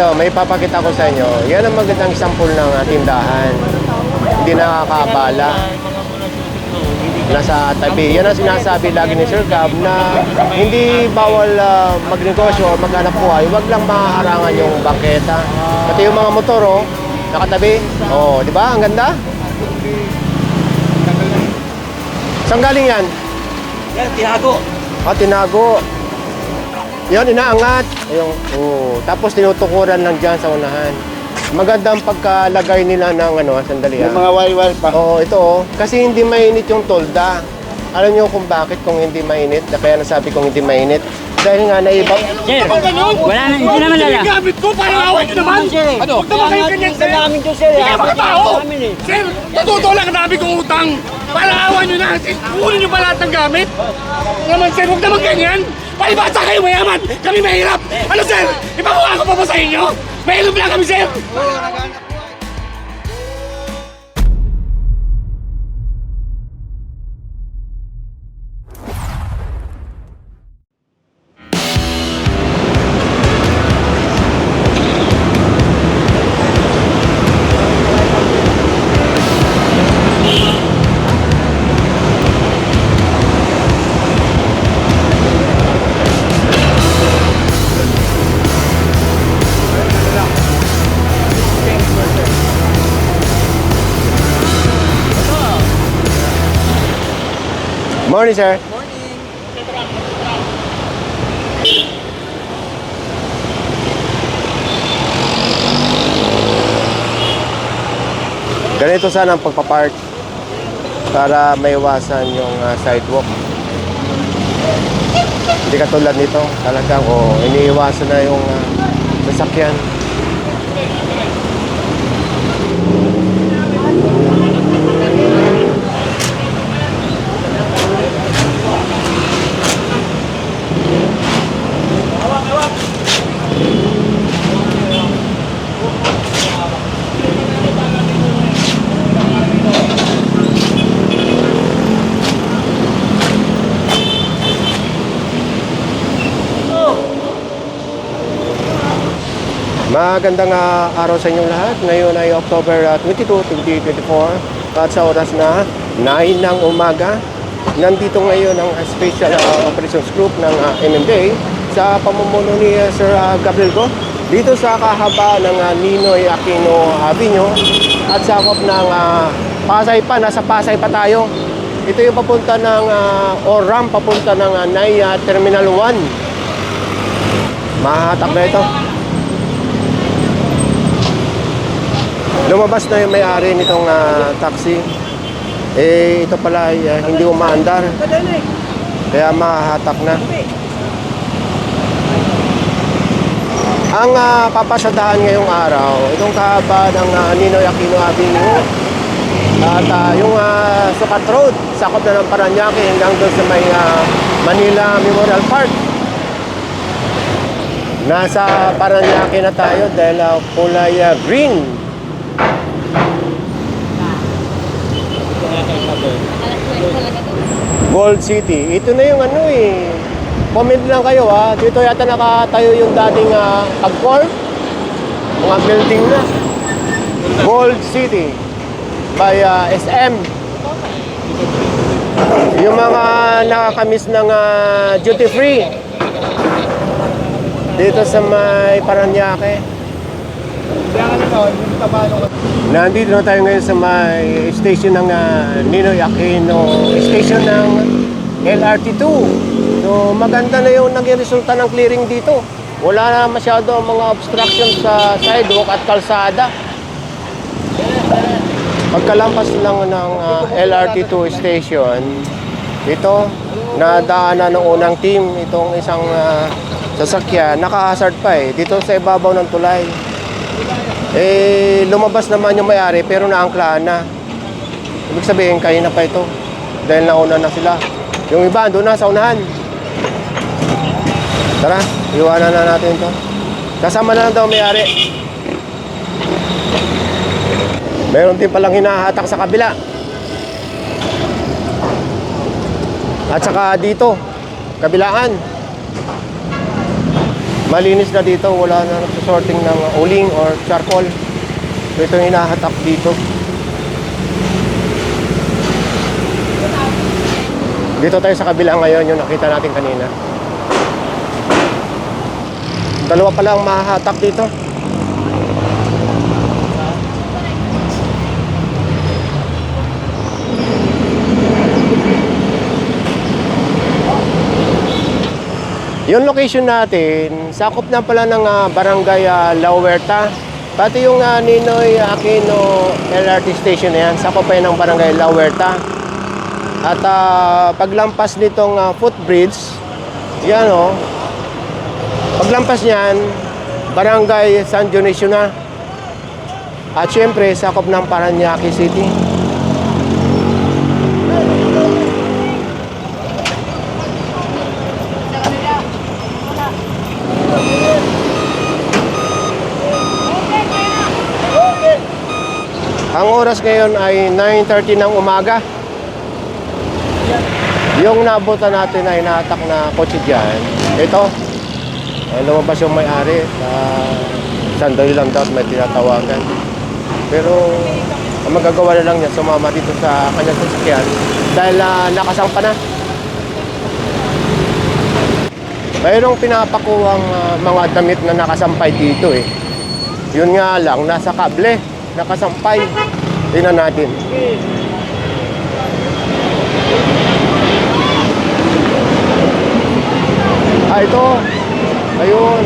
Ito, may papakita ko sa inyo. Yan ang magandang sample ng ah, tindahan. Hindi nakakaabala. Nasa tabi. Yan ang sinasabi lagi ni Sir Gab na hindi bawal ah, magnegosyo o maghanap buhay. Huwag lang maharangan yung bangketa. Pati yung mga motor, oh, nakatabi. Oh, di ba? Ang ganda. Saan galing yan? Yan, tinago. Ah, tinago. Yan, inaangat. Ayun. Oh. Tapos tinutukuran lang dyan sa unahan. Maganda ang pagkalagay nila ng ano, sandali May ah. mga wire-wire pa. Oo, ito oh. Kasi hindi mainit yung tolda. Alam niyo kung bakit kung hindi mainit? Na Kaya nasabi kong hindi mainit. Dahil nga naiba... Sir, wala na, hindi naman lala. Gamit ko, parang away nyo naman! Ano? Huwag naman kayo ganyan, sir! namin to, sir. Hindi kayo mga tao! Sir, totoo lang ang dami kong utang! Parang awan nyo na! Kunin nyo pa lahat ng gamit! Naman, sir, huwag naman ganyan! Palibasa kayo mayaman! Kami mahirap! Ano, sir? Ipakuha ko pa ba sa inyo? Mahirap lang kami, sir! Morning, sir. Ganito sana ang pagpapark para maiwasan yung ah, sidewalk. Hindi katulad nito, talagang oh, iniiwasan na yung ah, sasakyan. Magandang ah, araw sa inyong lahat. Ngayon ay October ah, 22, 2024 at sa oras na 9 ng umaga. Nandito ngayon ang Special ah, Operations Group ng ah, MMDA sa pamumuno ni ah, Sir ah, Gabriel Go dito sa kahaba ng ah, Ninoy Aquino Avenue at sakop ng ah, Pasay pa. Nasa Pasay pa tayo. Ito yung papunta ng ah, or ramp papunta ng uh, NAIA Terminal 1. Mahatak na ito. Lumabas na yung may-ari nitong ah, taxi. Eh, ito pala ay ah, hindi umaandar. Kaya mahahatak na. Ang ah, papasadahan ngayong araw, itong kahaba ng uh, Ninoy Aquino Avenue at ah, yung uh, Sukat Road, sakop na ng Paranaque hanggang doon sa may ah, Manila Memorial Park. Nasa Paranaque na tayo dahil ah, kulay ah, green Gold City. Ito na yung ano eh. Comment lang kayo ha. Dito yata nakatayo yung dating uh, Agcor. Mga building na. Gold City by uh, SM. Yung mga nakakamiss ng uh, duty free. Dito sa may Paranaque. Nandito na tayo ngayon sa may station ng uh, Ninoy Aquino, station ng LRT2. So maganda na yung naging resulta ng clearing dito. Wala na masyado ang mga obstruction sa sidewalk at kalsada. Pagkalampas lang ng uh, LRT2 station, ito, nadaanan ng unang team itong isang uh, sasakyan, naka-hazard pa eh, dito sa ibabaw ng tulay. Eh, lumabas naman yung may-ari pero naangklahan na. Ibig sabihin, kayo na pa ito. Dahil nauna na sila. Yung iba, doon na sa unahan. Tara, iwanan na natin ito. Kasama na lang daw may-ari. Meron din palang hinahatak sa kabila. At saka dito, kabilaan. Malinis na dito, wala na nagsusorting ng uling or charcoal. So ito yung hinahatak dito. Dito tayo sa kabila ngayon, yung nakita natin kanina. Dalawa pala ang mahahatak dito. Yung location natin, sakop na pala ng ah, barangay ah, La Huerta. Pati yung ah, Ninoy Aquino LRT station na yan, sakop pa yan ng barangay La Huerta. At ah, paglampas nitong ah, footbridge, yan o, paglampas niyan, barangay San Dionisio na. At syempre, sakop ng Paranaque City. Ang oras ngayon ay 9.30 ng umaga. Yung nabutan natin ay natak na kotse dyan. Ito, ay lumabas yung may-ari. Uh, sandali lang daw may tinatawagan. Pero ang magagawa na lang niya, sumama dito sa kanyang sasakyan dahil ah, nakasampa na. Mayroong pinapakuwang ah, mga damit na nakasampay dito eh. Yun nga lang, nasa kable, nakasampay. Tingnan natin. Ah, ito. Ayun.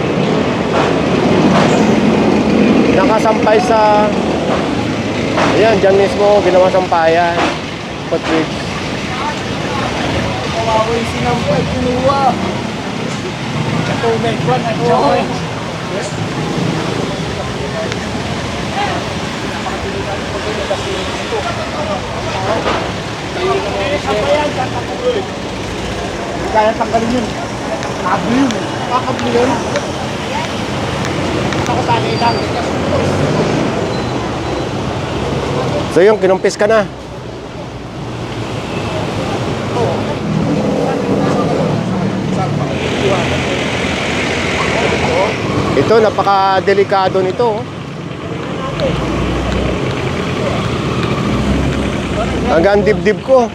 Nakasampay sa... Ayan, dyan mismo, ginawa sampayan. Footbridge. Kawawa yung sinampay, kinuha. Katumed ko, nagsawa. Kaya tanggalin yun. Kablo yun. Kakablo yun. Ako tali lang. So yung kinumpis ka na. Ito, napaka-delikado nito. oh. Hanggang dibdib ko.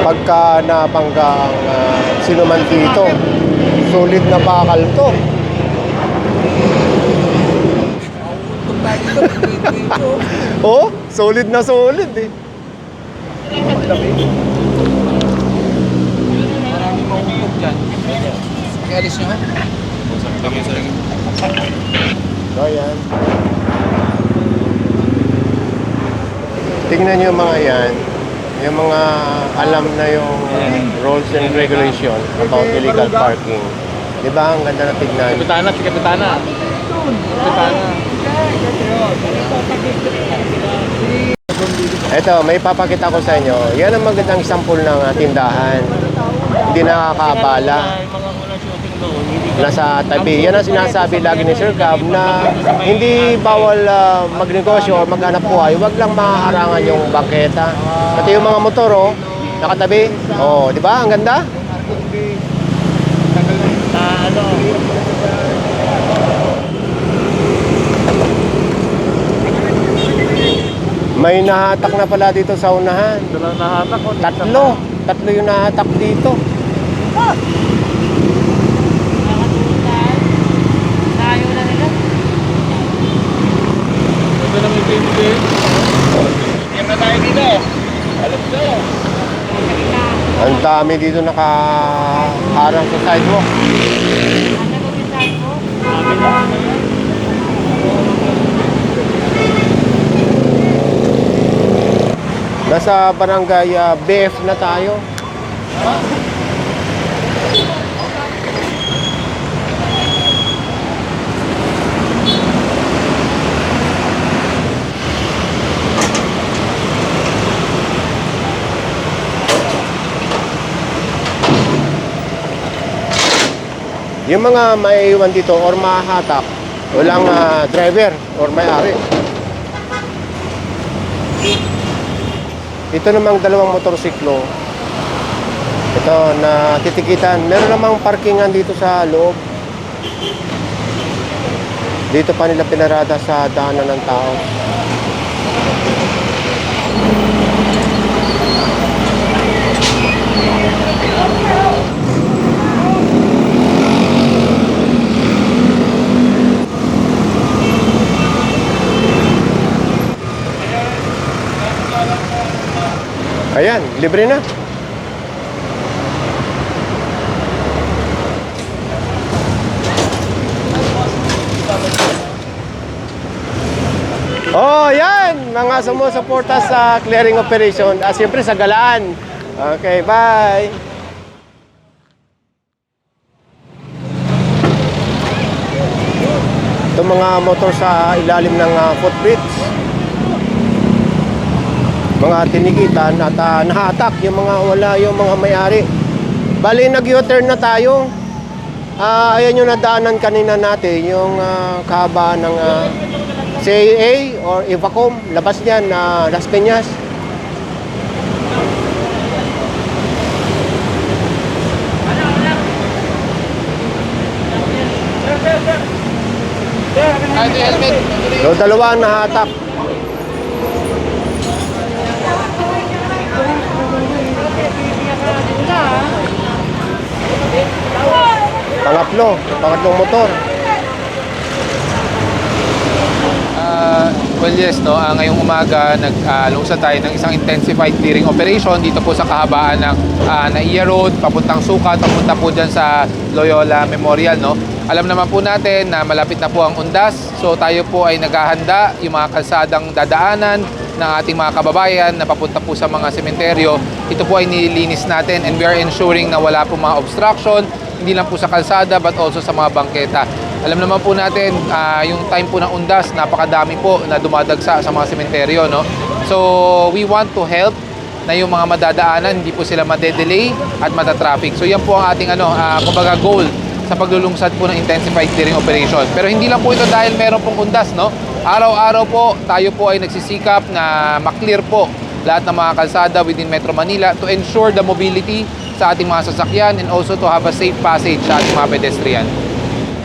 Pagka napangga ang ah, sino man dito, sulit na bakal to. Oh, solid na solid eh. Maraming mahuhulog dyan. Pakialis nyo ha? So, yan. Tingnan nyo yung mga yan. Yung mga alam na yung rules and regulation about illegal parking. Di ba? Ang ganda na tignan. Kapitana, si Kapitana. Kapitana. Ito, may papakita ko sa inyo. Yan ang magandang sample ng ah, tindahan. Hindi nakakabala. Yung mga unang shooting doon, nasa tabi. Yan ang sinasabi lagi ni Sir Gab na hindi bawal ah, magnegosyo o maghanap buhay. Huwag lang maharangan yung bangketa. Pati yung mga motor, oh, nakatabi. Oh, di ba? Ang ganda. ano, May nahatak na pala dito sa unahan. dalang nahatak ko. Tatlo. Tatlo yung nahatak dito. Ito na may baby Yan na tayo dito. Alam ko. Ang dami dito nakaharang sa sidewalk. Nasa barangay ah, BF na tayo. Yung mga maiiwan dito or mahahatak, walang ah, driver or may-ari. Ito namang dalawang motorsiklo, Ito, na titikitan. Meron namang parkingan dito sa loob. Dito pa nila pinarada sa daanan ng tao. Ayan, libre na. Oh, yan! Mga sumusuporta sa clearing operation. Ah, siyempre sa galaan. Okay, bye! Ito mga motor sa ilalim ng ah, footbridge. Mga tinikitan at ah, nahatak yung mga wala yung mga may-ari. Bali, nag-U-turn na tayo. Ah, ayan yung nadaanan kanina natin, yung ah, kahabaan ng ah, CAA or Evacom, labas niyan na Las Peñas. So, dalawa nahatak. Pangatlo, pangatlong motor. Ah, well yes no, Ah, ngayong umaga nag-lungsad tayo ng isang intensified clearing operation dito po sa kahabaan ng uh, Naiya Road, papuntang Sukat, papunta po dyan sa Loyola Memorial no. Alam naman po natin na malapit na po ang undas, so tayo po ay naghahanda yung mga kalsadang dadaanan ng ating mga kababayan na papunta po sa mga sementeryo. Ito po ay nililinis natin and we are ensuring na wala po mga obstruction, hindi lang po sa kalsada but also sa mga bangketa. Alam naman po natin, ah, yung time po ng undas, napakadami po na dumadagsa sa mga sementeryo, no? So, we want to help na yung mga madadaanan, hindi po sila madedelay at matatraffic. So, yan po ang ating ano, ah, kumbaga goal sa paglulungsad po ng intensified clearing operation. Pero hindi lang po ito dahil meron pong undas, no? Araw-araw po, tayo po ay nagsisikap na maklear po lahat ng mga kalsada within Metro Manila to ensure the mobility sa ating mga sasakyan and also to have a safe passage sa ating mga pedestrian.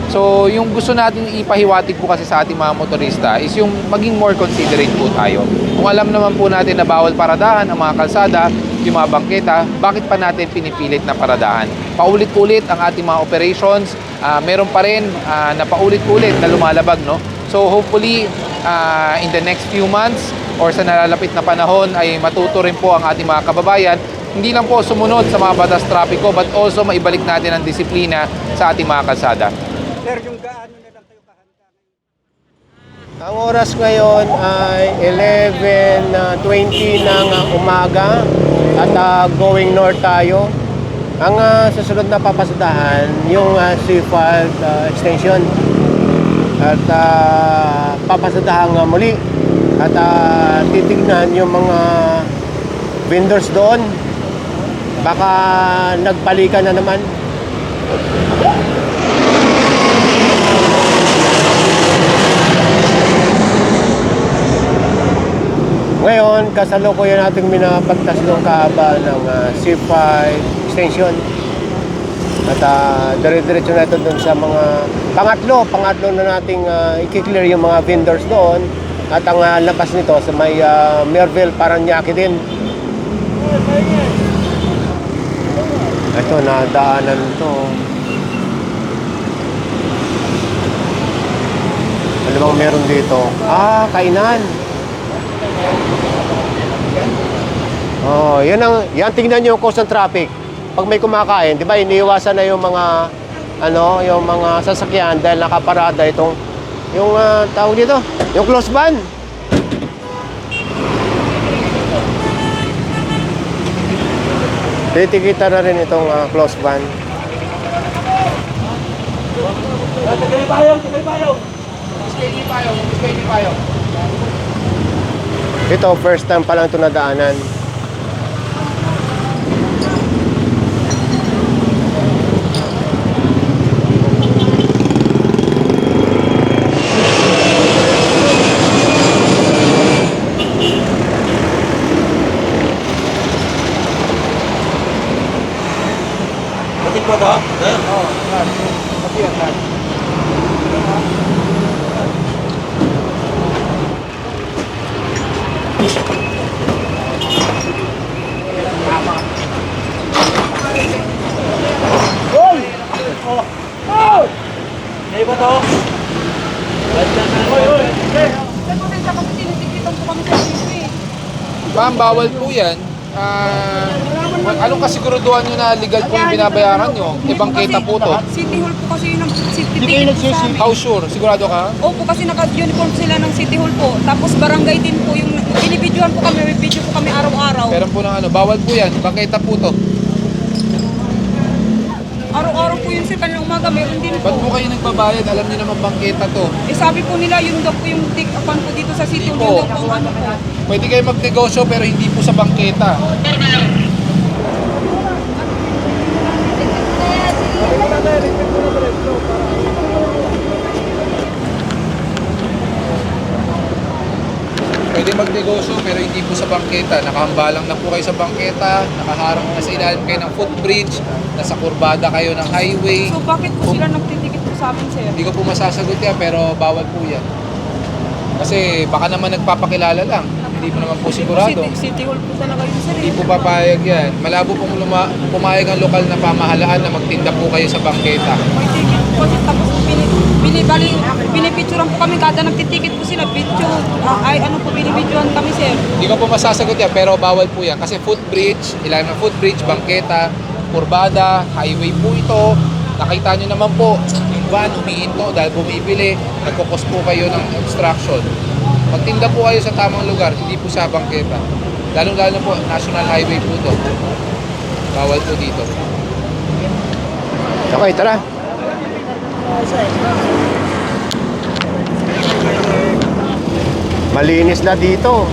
So, yung gusto natin ipahiwatig po kasi sa ating mga motorista is yung maging more considerate po tayo. Kung alam naman po natin na bawal paradahan ang mga kalsada, yung mga bangketa, bakit pa natin pinipilit na paradahan? Paulit-ulit ang ating mga operations, ah, meron pa rin ah, na paulit-ulit na lumalabag, no? So, hopefully, ah, in the next few months or sa nalalapit na panahon ay matuto rin po ang ating mga kababayan hindi lang po sumunod sa mga batas trapiko but also maibalik natin ang disiplina sa ating mga kalsada. Ang oras ngayon ay 11.20 ng uh, umaga at uh, going north tayo. Ang uh, susunod na papasadahan, yung uh, C5 uh, extension. At uh, papasadahan nga muli. At uh, titignan yung mga vendors doon. Baka nagpalikan na naman. Ngayon, kasalukuyan nating minapagtas ng kahaba ng uh, C5 extension. At uh, dire-diretso na ito sa mga pangatlo, pangatlo na nating uh, i-clear yung mga vendors doon. At ang uh, labas nito sa may uh, Merville Paranaque din. Ito, nadaanan to. Ano bang meron dito? Ah, kainan. Oh, yan ang yan tingnan niyo yung cause ng traffic. Pag may kumakain, 'di ba, iniiwasan na yung mga ano, yung mga sasakyan dahil nakaparada itong yung ah, tawag dito, yung close van. Titikita na rin itong ah, close van. Ito, first time pa lang ito nadaanan. Ma'am, bawal po yan. Ah, anong kasiguraduhan nyo na legal po yung binabayaran nyo? Ibang kita po to. City Hall po kasi yun ang city ticket po sa amin. How sure? Sigurado ka? Opo, kasi naka-uniform sila ng City Hall po. Tapos barangay din po yung binibidyohan po kami, may video po kami araw-araw. Meron po ng ano, bawal po yan. Ibang kita po to. Araw-araw po yun sir, kanina umaga mayroon din Ba't po. po kayo nagbabayad? Alam niyo naman bangketa to. Eh sabi po nila, yun daw po yung take upan po dito sa City Hall. Po. Yun daw po ang ano po. Pwede kayo magnegosyo pero hindi po sa bangketa. Pwede magnegosyo pero hindi po sa bangketa. Nakahambalang na po kayo sa bangketa, nakaharang na sa ilalim kayo ng footbridge, nasa kurbada kayo ng highway. So bakit po sila nagtitikit po sa amin sir? Hindi ko po masasagot yan pero bawal po yan. Kasi baka naman nagpapakilala lang. Hindi po naman po sigurado. City, City Hall po talaga yun sir. Hindi eh. po papayag yan. Malabo pong luma, pumayag ang lokal na pamahalaan na magtinda po kayo sa bangketa. May ticket po kasi tapos bini, binibali, binipicturean po kami kada nagtitikit po sila. Picture, ah, ay ano po, binibidyohan kami sir. Hindi ko po masasagot yan pero bawal po yan. Kasi footbridge, ilalim ng footbridge, bangketa, kurbada, highway po ito. Nakita nyo naman po, yung van umihinto dahil bumibili, nagkukos po kayo ng obstruction. Magtinda po kayo sa tamang lugar, hindi po sa bangketa. Lalo-lalo po, national highway po to. Bawal po dito. Okay, tara. Malinis na dito.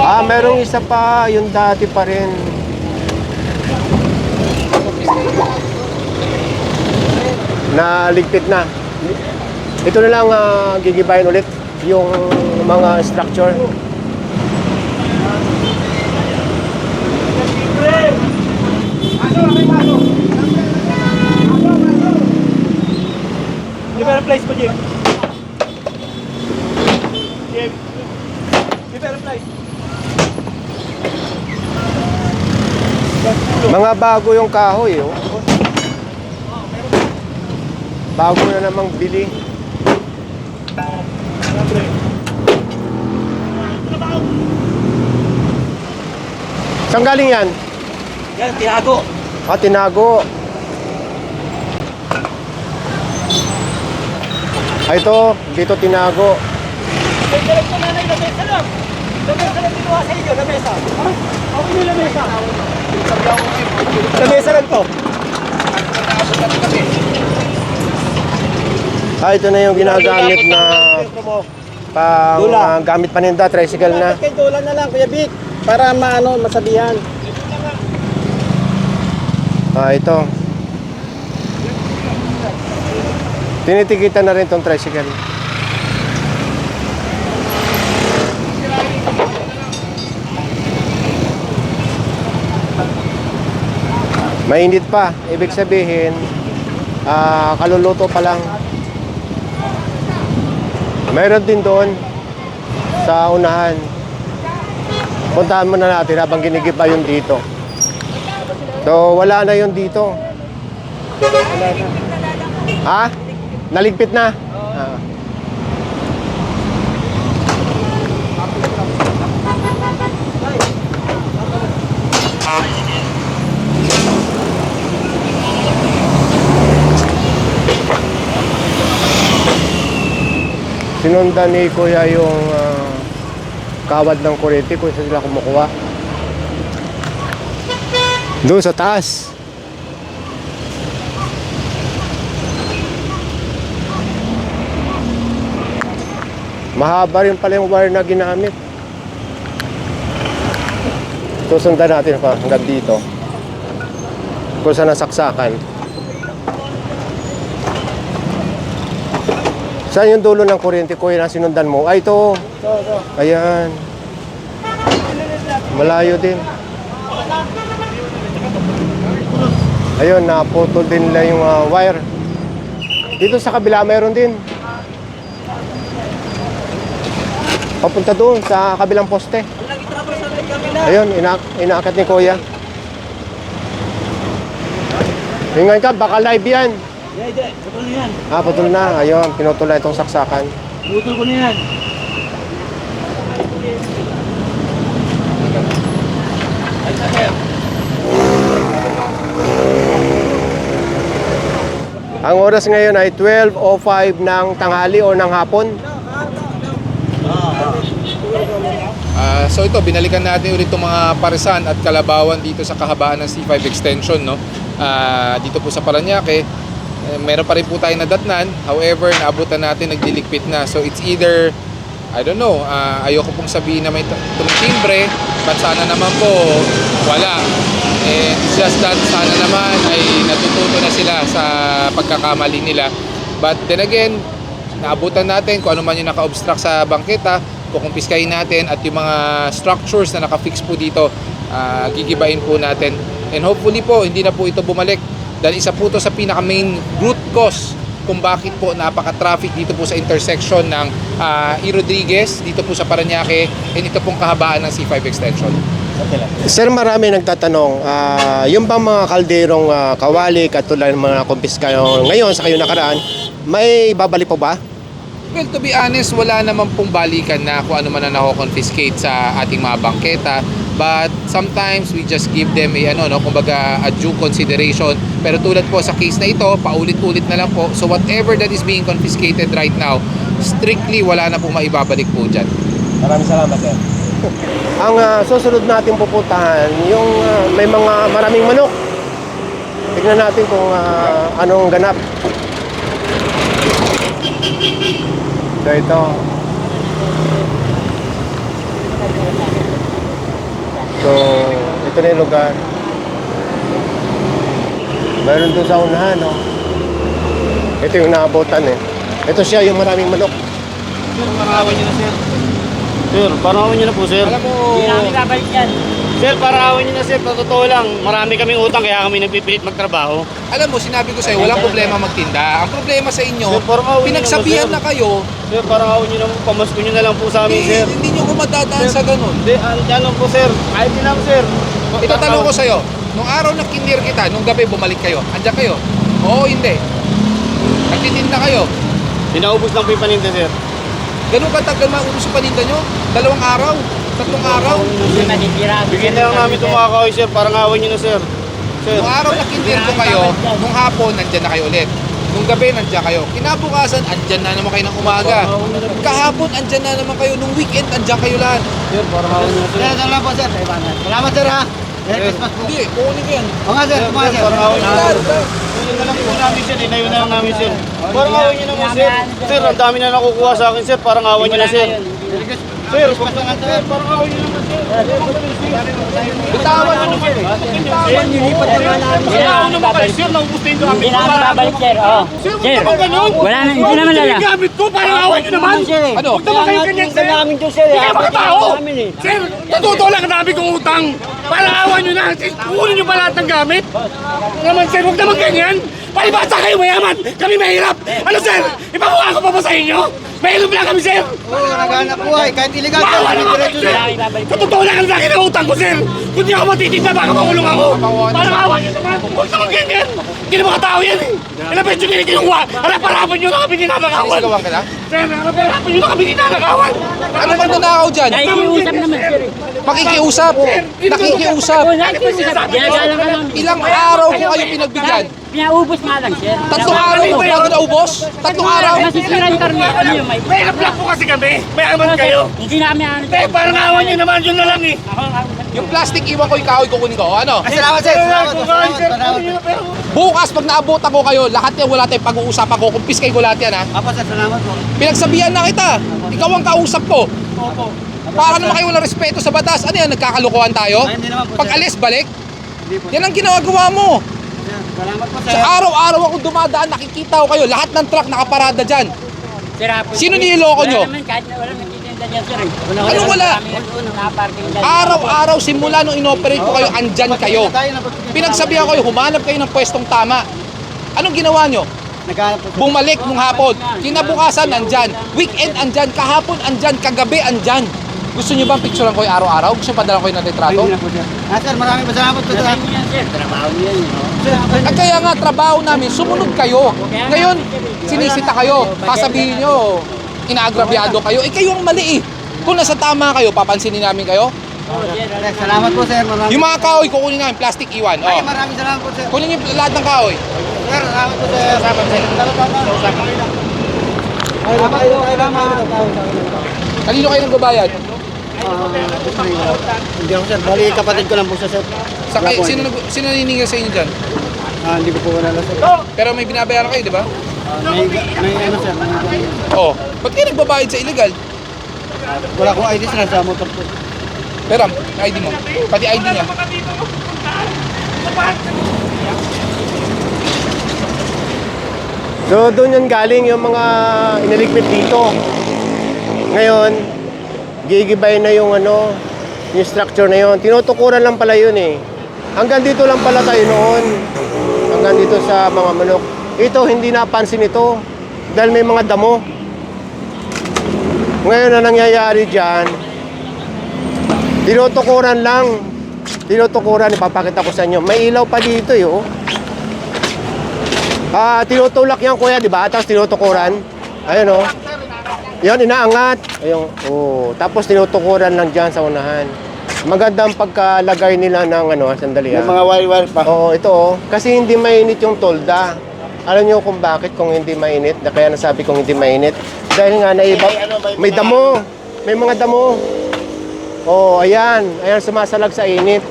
Ah, merong isa pa, yung dati pa rin. Na na. Ito na lang ah, gigibayin ulit yung mga structure. Liberal place po, Jim. Jim. Liberal place. Mga bago yung kahoy, oh. Bago na namang bili. Saan galing yan? Yan, tinago. Ah, tinago. Ah, ito, dito tinago. Direct ko nanay na mesa lang. Lamesa lang kinuha sa inyo, lamesa. Ha? Ako yung lamesa. Lamesa lang to. Ah, ito na yung ginagamit na pang Dula. ah, gamit paninda, tricycle na. Kay Dolan na lang, Kuya Vic. Para maano, masabihan. Ah, ito. Tinitikitan na rin tong tricycle. Mainit pa. Ibig sabihin, ah, kaluluto pa lang. Mayroon din doon sa unahan. Puntahan muna natin habang ginigiba yung dito. So, wala na yun dito. Ha? Naligpit na? Ah. Sinundan ni Kuya yung ah, kawad ng kuryente kung saan sila kumukuha. Doon sa taas. Mahaba rin pala yung wire na ginamit. Susundan natin pa hanggang dito. Kung saan nasaksakan. Saan yung dulo ng kuryente ko na sinundan mo? Ay, ito. Ayan. Malayo din. Ayun, naputol din nila yung ah, wire. Dito sa kabila, mayroon din. Papunta doon sa kabilang poste. Ayun, ina inaakat ni Kuya. Ingat ka, baka live yan. Hindi, hindi. Putol na yan. Ah, putol na. Ayun, pinutol na itong saksakan. Putol ko na yan. Ang oras ngayon ay 12.05 ng tanghali o ng hapon. Ah, so ito, binalikan natin ulit itong mga parisan at kalabawan dito sa kahabaan ng C5 extension. No? Ah, dito po sa Paranaque, meron pa rin po tayo nadatnan. However, naabutan natin, nagdilikpit na. So it's either, I don't know, ah, ayoko pong sabihin na may tumitimbre, but sana naman po wala. And it's just that sana naman ay natututo na sila sa pagkakamali nila. But then again, naabutan natin kung ano man yung naka-obstruct sa bangketa, kukumpiskahin natin at yung mga structures na nakafix po dito, ah, gigibain po natin. And hopefully po, hindi na po ito bumalik dahil isa po ito sa pinaka main root cause kung bakit po napaka-traffic dito po sa intersection ng ah, E. Rodriguez, dito po sa Paranaque, and ito pong kahabaan ng C5 extension. Sir, marami nagtatanong, ah, yung bang mga kalderong ah, kawali, katulad ng mga kumpiska ngayon sa kayo nakaraan, may babalik po ba? Well, to be honest, wala naman pong balikan na kung ano man na nako-confiscate sa ating mga bangketa. But sometimes we just give them a ano no, kumbaga a due consideration. Pero tulad po sa case na ito, paulit-ulit na lang po. So whatever that is being confiscated right now, strictly wala na pong maibabalik po diyan. Maraming salamat, sir. Ang ah, susunod natin pupuntahan, yung ah, may mga maraming manok. Tignan natin kung ah, anong ganap. So ito. So, ito na yung lugar. Meron doon sa unahan, no? Ito yung naabotan eh. Ito siya, yung maraming manok. Sir, parawan nyo na, sir. Sir, parawan nyo na po, sir. Alam mo, Hindi namin babalik yan. Sir, parawan nyo na, sir. Totoo lang, marami kaming utang kaya kami nagpipilit magtrabaho. alam mo, sinabi ko sa'yo, walang problema magtinda. Ang problema sa inyo, Sir, pinagsabihan naman, na kayo, Sir, parawan nyo na, pamasko nyo na lang po sa amin, hindi, sir. hindi madadaan sa ganun. Hindi, yan lang po, sir. Kahit din lang, sir. Itatanong ko sa'yo, nung araw na kinir kita, nung gabi bumalik kayo, andyan kayo? Oo, hindi. Nagtitinda kayo. Pinaubos lang po yung paninda, sir. Ganun katagal maubos yung paninda nyo? Dalawang araw? Tatlong araw? Bigyan na lang namin tumakawin, sir. Parang awan nyo na, sir. Sir. Nung araw na kinir ko kayo, nung hapon, nandyan na kayo ulit. Nung gabi, nandyan kayo. Kinabukasan, andyan na naman kayo ng umaga. Kahapon, andyan na naman kayo. Nung weekend, andyan kayo lahat. Sir, parang awan nyo na, sir. Salamat po, sir. Salamat, sir, ha? Merry Christmas po. Hindi, kukunin ko yan. Oo nga, sir. Kumain, sir. parang awan nyo na. Yun na lang po namin, sir. Inayo na lang namin, sir. Parang awan nyo naman, sir. Sir, ang dami na nakukuha sa akin, sir. Parang awan nyo na, sir. Sir, sir, parang awan nyo naman, sir. Bitawan nyo naman. Sir, namin, sir. Ano naman kayo, sir? Naubos na yung gamit Hindi namin Para- babalik, sir. Oh. Sir, naman wala na, hindi naman na lala. yung gamit ko. Parang awan nyo naman. eh. Ano? Huwag naman kayo ganyan, sir. namin. Hindi kayo mga tao. Namin, eh. Sir, totoo lang ang dami kong utang. Para awan nyo na. Kunin nyo pa lahat ng gamit. Naman, sir, huwag naman ganyan. Palibasa kayo mayaman. Kami mahirap. Ano, sir? Ipamukha ko pa ba sa inyo? Mahirap lang kami, sir. Oo, naghanap buhay. Kahit illegal, sir. Maawa naman kayo, sir. Sa totoo lang ang laki ng utang ko, sir. Kung di ako matitinda, baka makulong ako. Parang awan nyo naman. Huwag naman ganyan. Hindi na mga tao yan, eh. Ilang beses nyo kinukuha. Harap-harapan nyo na kami ninanakawan. Sigawan ka na? Sir, harap-harapan nyo na kami ninanakawan. Ano man nanakaw dyan? Nakikiusap naman, sir. Makikiusap. Nakikiusap. Nakikiusap. Ginagalang ka lang. Ilang araw ko kayo pinagbigyan? Pinaubos nga lang, sir. Tatlong araw ko bago naubos? Tatlong araw? Masisira yung karne. Ano yun, may... Lang po kasi kami. Mayaman kayo. Hindi namin ano. Eh, parang awan nyo naman. Yun na lang, eh. Yung plastic iwan ko yung kahoy kukunin ko. Ano? Salamat, sir. Bukas pag naabutan ko kayo, lahat yan wala tayong pag-uusapan ko. Kumpiskay ko lahat yan ha. Apo, sir. Salamat po. Pinagsabihan na kita. Ikaw ang kausap ko. Para naman kayo walang respeto sa batas. Ano yan? Nagkakalukuhan tayo? Ay, hindi naman po, Pag sir. alis, balik? Hindi po. Yan ang ginagawa mo. Sir, Salamat po, Sa sir. araw-araw ako dumadaan, nakikita ko kayo. Lahat ng truck nakaparada dyan. Sir, hapon. Sino niloloko nyo? Wala naman, kahit na wala nakikitin. Ano wala? Araw-araw simula nung inoperate ko kayo, andyan kayo. Pinagsabihan ko kayo, humanap kayo ng pwestong tama. Anong ginawa nyo? Naghanap po. Bumalik nung hapon. Kinabukasan, andyan. Weekend, andyan. Kahapon, andyan. Kagabi, andyan. Gusto nyo bang picturean ko araw-araw? Gusto nyo padala ko yung retrato? Po, sir. Ah, sir, maraming salamat po. Sir, At kaya nga, trabaho namin, sumunod kayo. Ngayon, sinisita kayo. Sasabihin nyo, inaagrabyado kayo. Eh, kayo ang mali eh. Kung nasa tama kayo, papansinin namin kayo. Sir, salamat po, sir. Maraming, Yung mga kahoy, kukunin namin, plastic iwan. Ay, Oh. maraming salamat po, sir. Kunin yung lahat ng kahoy. Sir, salamat po, sir. Salamat, sir. Salamat, salamat. Ay, tayo, tayo lang, tayo, tayo, tayo. Kanino kayo nagbabayad? Ah, Hindi ako, sir. Bali, kapatid ko lang po siya, sir. Sa Wala kay, po, sino, nag, sino naniningil sa inyo dyan? Ah, hindi ko po wala, sir. Pero may binabayaran kayo, di ba? Ah, may, may ano, sir. may- Oo. Oh. Ba't kayo nagbabayad sa illegal? Wala akong ID, sir. Sa motor po. Pero, ID mo. Pati ID niya. So doon yan galing yung mga iniligpit dito. Ngayon, gigibay na yung ano, yung structure na yun. Tinutukuran lang pala yun eh. Hanggang dito lang pala tayo noon. Hanggang dito sa mga manok. Ito, hindi napansin ito. Dahil may mga damo. Ngayon na nangyayari dyan, tinutukuran lang. Tinutukuran, ipapakita ko sa inyo. May ilaw pa dito eh, oh. Ah, tinutulak yan kuya, di ba? Tapos tinutukuran. Ayun oh. Yan, inaangat. Ayun. Oh. Tapos tinutukuran lang dyan sa unahan. Maganda ang pagkalagay nila ng ano, sandali May ah. mga wire-wire pa. Oo, ito oh. Kasi hindi mainit yung tolda. Alam niyo kung bakit kung hindi mainit? Na Kaya nasabi kong hindi mainit. Dahil nga naiba, may damo. May mga damo. Oh, ayan. Ayan sumasalag sa init.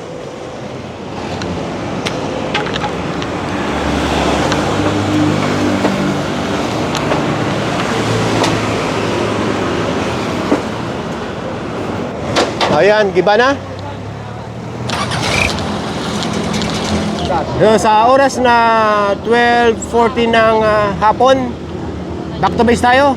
Ayan, giba na? Sa oras na 12.40 ng ah, hapon, back to base tayo.